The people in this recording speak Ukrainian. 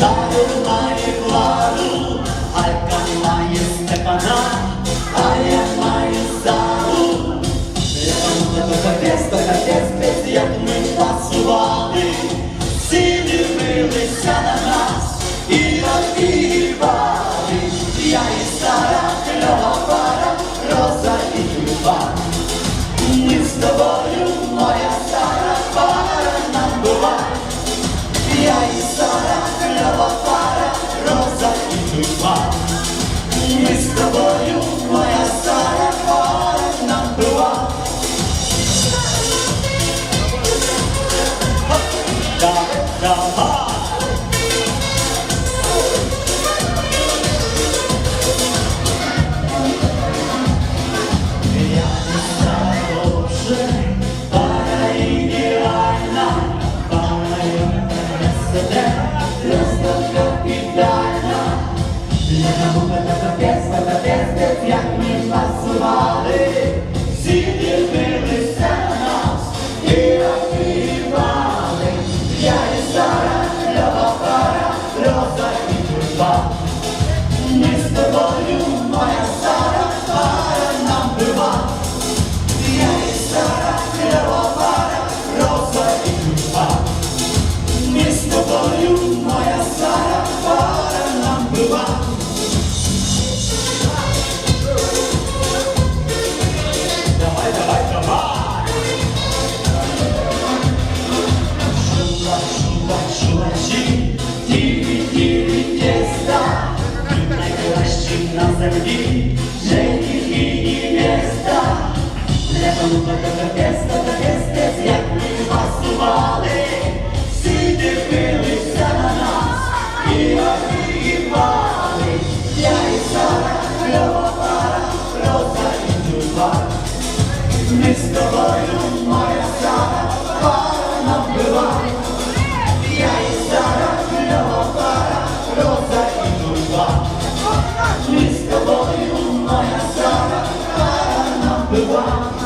Карл має владу, Харка має степана, а я маю залу. Капець, то капець, як ми пасували, всі дивилися на нас і розігрівали. Я і стара кльова пара, роза і люба. Ми з тобою моя. Молодець, молодець, як ми пасували. Well.